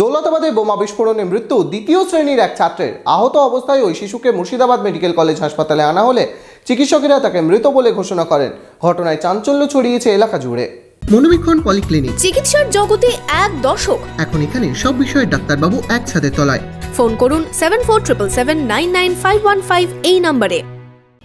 দৌলতাবাদে বোমা বিস্ফোরণে মৃত্যু দ্বিতীয় শ্রেণির এক ছাত্রের। আহত অবস্থায় ওই শিশুকে মুর্শিদাবাদ মেডিকেল কলেজ হাসপাতালে আনা হলে চিকিৎসকেরা তাকে মৃত বলে ঘোষণা করেন। ঘটনায় চাঞ্চল্য ছড়িয়েছে এলাকা জুড়ে। মনোবীক্ষণ পলিক্লিনিক। চিকিৎসার জগতে এক দশক এখন এখানে সব বিষয়ে ডাক্তারবাবু এক ছাদের তলায়। ফোন করুন seven four triple seven nine nine five one five এই নম্বরে।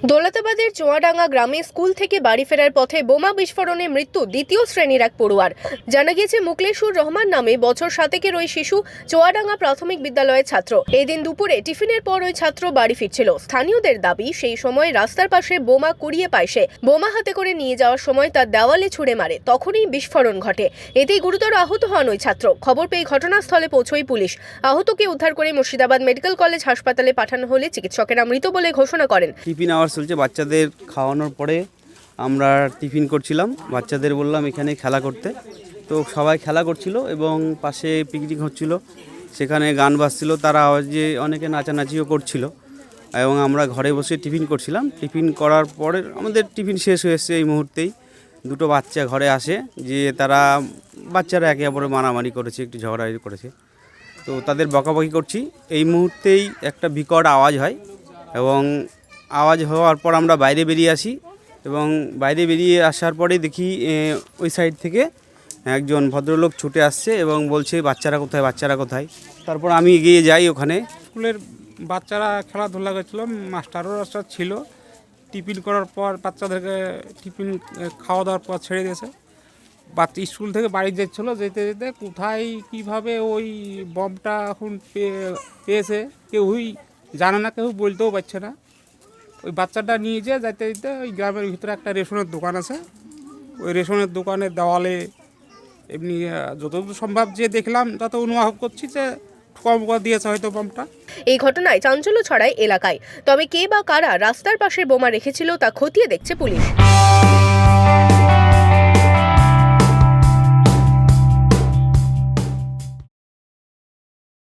দৌলতাবাদের চোয়াডাঙ্গা গ্রামে স্কুল থেকে বাড়ি ফেরার পথে বোমা বিস্ফোরণে মৃত্যু দ্বিতীয় শ্রেণির এক পড়ুয়ার। জানা গিয়েছে, মুকলেশুর রহমান নামে বছর সাতেকের ওই শিশু চোয়াডাঙ্গা প্রাথমিক বিদ্যালয়ের ছাত্র। এদিন দুপুরে টিফিনের পর ওই ছাত্র বাড়ি ফিরছিল। স্থানীয়দের দাবি, সেই সময় রাস্তার পাশে বোমা কুড়িয়ে পায় সে। বোমা হাতে করে নিয়ে যাওয়ার সময় তার দেওয়ালে ছুড়ে মারে। তখনই বিস্ফোরণ ঘটে। এতেই গুরুতর আহত হন ওই ছাত্র। খবর পেয়ে ঘটনাস্থলে পৌঁছয় পুলিশ। আহতকে উদ্ধার করে মুর্শিদাবাদ মেডিকেল কলেজ হাসপাতালে পাঠানো হলে চিকিৎসকেরা মৃত বলে ঘোষণা করেন। চলছে। বাচ্চাদের খাওয়ানোর পরে আমরা টিফিন করছিলাম। বাচ্চাদের বললাম এখানে খেলা করতে। তো সবাই খেলা করছিল এবং পাশে পিকনিক হচ্ছিল। সেখানে গান বাজছিল। তারা আওয়াজে অনেকে নাচানাচিও করছিল। এবং আমরা ঘরে বসে টিফিন করছিলাম। টিফিন করার পরে আমাদের টিফিন শেষ হয়ে এসছে এই মুহূর্তেই। দুটো বাচ্চা ঘরে আসে। যে তারা বাচ্চারা একে অপরে মারামারি করেছে, একটু ঝগড়াঝাড়ি করেছে। তো তাদের বকাবকি করছি। এই মুহূর্তেই একটা বিকট আওয়াজ হয় এবং আওয়াজ হওয়ার পর আমরা বাইরে বেরিয়ে আসি এবং বাইরে বেরিয়ে আসার পরে দেখি ওই সাইড থেকে একজন ভদ্রলোক ছুটে আসছে এবং বলছে, বাচ্চারা কোথায়? বাচ্চারা কোথায়? তারপর আমি এগিয়ে যাই ওখানে। স্কুলের বাচ্চারা খেলাধুলা করছিল, মাস্টারও ছিল। টিফিন করার পর বাচ্চাদেরকে টিফিন খাওয়া দাওয়ার পর ছেড়ে দিয়েছে। বাচ্চা স্কুল থেকে বাড়ি যাচ্ছিল, যেতে যেতে কোথায়, কীভাবে ওই বমটা এখন পেয়ে- পেয়েছে, কেউই জানে না, কেউ বলতেও পারছে না। ওই বাচ্চাটা নিয়ে যেয়ে যাইতে যাইতে ওই গ্রামের ভিতরে একটা রেশনের দোকান আছে। ওই রেশনের দোকানের দেওয়ালে এমনি যতদূর সম্ভব যে দেখলাম তত অনুভব করছি যে দিয়েছে হয়তো বোমটা। এই ঘটনায় চাঞ্চল্য ছড়ায় এলাকায়। তবে কে বা কারা রাস্তার পাশে বোমা রেখেছিল তা খতিয়ে দেখছে পুলিশ।